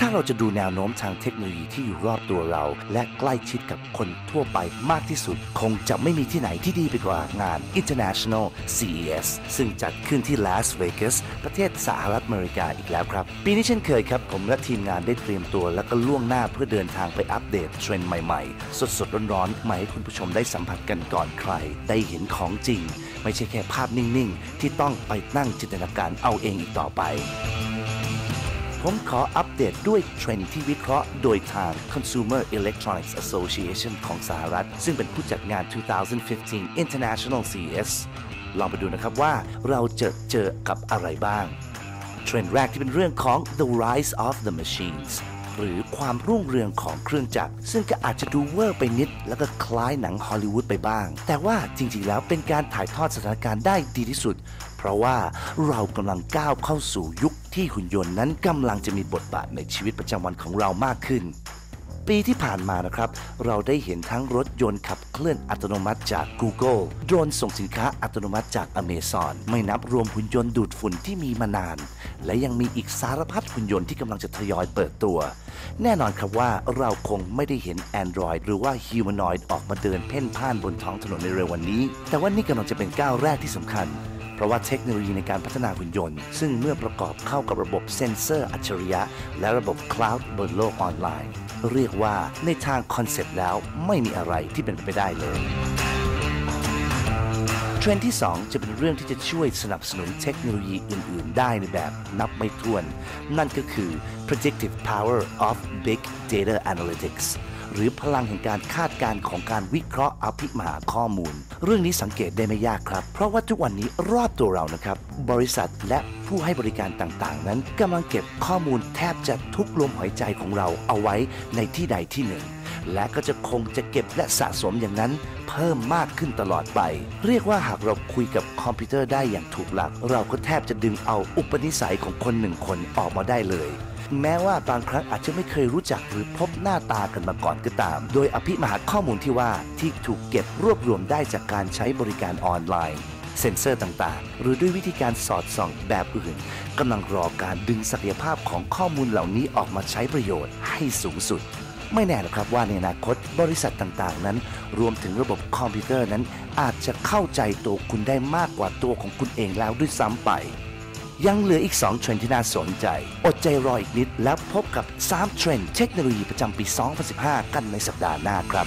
ถ้าเราจะดูแนวโน้มทางเทคโนโลยีที่อยู่รอบตัวเรา และใกล้ชิดกับคนทั่วไปมากที่สุด คงจะไม่มีที่ไหนที่ดีไปกว่างาน International CES ซึ่งจัดขึ้นที่ลาสเวกัสประเทศสหรัฐอเมริกาอีกแล้วครับ ปีนี้เช่นเคยครับ ผมและทีมงานได้เตรียมตัว และก็ล่วงหน้าเพื่อเดินทางไปอัปเดตเทรนด์ใหม่ๆ สดๆร้อนๆมาให้คุณผู้ชมได้สัมผัสกันก่อนใคร ได้เห็นของจริง ไม่ใช่แค่ภาพนิ่งๆ ที่ต้องไปนั่งจินตนาการเอาเองอีกต่อไป ผมขออัปเดตด้วยเทรนด์ที่วิเคราะห์โดยทาง Consumer Electronics Association ของสหรัฐ ซึ่งเป็นผู้จัดงาน 2015 International CES ลองไปดูนะครับว่าเราจะเจอกับอะไรบ้าง เทรนด์แรกที่เป็นเรื่องของ the rise of the machines หรือความรุ่งเรืองของเครื่องจักร ซึ่งก็อาจจะดูเวอร์ไปนิด แล้วก็คล้ายหนังฮอลลีวูดไปบ้าง แต่ว่าจริงๆแล้วเป็นการถ่ายทอดสถานการณ์ได้ดีที่สุด เพราะว่าเรากำลังก้าวเข้าสู่ยุคที่หุ่นยนต์นั้นกำลังจะมีบทบาทในชีวิตประจำวันของเรามากขึ้น ปีที่ผ่านมานะครับ เราได้เห็นทั้งรถยนต์ขับเคลื่อนอัตโนมัติจาก Google โดรนส่งสินค้าอัตโนมัติจาก Amazon ไม่นับรวมหุ่นยนต์ดูดฝุ่นที่มีมานาน และยังมีอีกสารพัดหุ่นยนต์ที่กำลังจะทยอยเปิดตัว แน่นอนครับว่าเราคงไม่ได้เห็น Android หรือว่า Humanoid ออกมาเดินเพ่นพ่านบนท้องถนนในเร็ววันนี้ แต่ว่านี่กำลังจะเป็นก้าวแรกที่สำคัญ เพราะว่าเทคโนโลยีในการพัฒนาหุ่นยนต์ ซึ่งเมื่อประกอบเข้ากับระบบเซ็นเซอร์อัจฉริยะ และระบบคลาวด์บนโลกออนไลน์ เรียกว่าในทางคอนเซปต์แล้วไม่มีอะไรที่เป็นไปได้เลยเทรนด์ที่ 2 จะเป็นเรื่องที่จะช่วยสนับสนุนเทคโนโลยีอื่น ๆ ได้ในแบบนับไม่ถ้วน นั่นก็คือ predictive power of big data analytics หรือพลังแห่งการคาดการณ์ของการวิเคราะห์อภิมหาข้อมูล เรื่องนี้สังเกตได้ไม่ยากครับ เพราะว่าทุกวันนี้รอบตัวเรานะครับ บริษัทและผู้ให้บริการต่างๆ นั้นกำลังเก็บข้อมูลแทบจะทุกลมหายใจของเราเอาไว้ในที่ใดที่หนึ่ง และก็จะคงจะเก็บและสะสมอย่างนั้น เพิ่มมากขึ้นตลอดไป เรียกว่าหากเราคุยกับคอมพิวเตอร์ได้อย่างถูกหลัก เราก็แทบจะดึงเอาอุปนิสัยของคนหนึ่งคนออกมาได้เลย แม้ว่าบางครั้งอาจจะไม่เคยรู้จักหรือพบหน้าตากันมาก่อนก็ตาม โดยอภิมหาข้อมูลที่ว่าที่ถูกเก็บรวบรวมได้จากการใช้บริการออนไลน์ เซ็นเซอร์ต่างๆ หรือด้วยวิธีการสอดส่องแบบอื่นกำลังรอการดึงศักยภาพของข้อมูลเหล่านี้ออกมาใช้ประโยชน์ให้สูงสุดไม่แน่หรอกครับว่าในอนาคตบริษัทต่างๆ นั้น รวมถึงระบบคอมพิวเตอร์นั้น อาจจะเข้าใจตัวคุณได้มากกว่าตัวของคุณเองแล้วด้วยซ้ำไป ยังเหลืออีก 2 เทรนด์ที่น่าสนใจ อดใจรออีกนิดแล้วพบกับ 3 เทรนด์เทคโนโลยีประจำปี 2015 กันในสัปดาห์หน้าครับ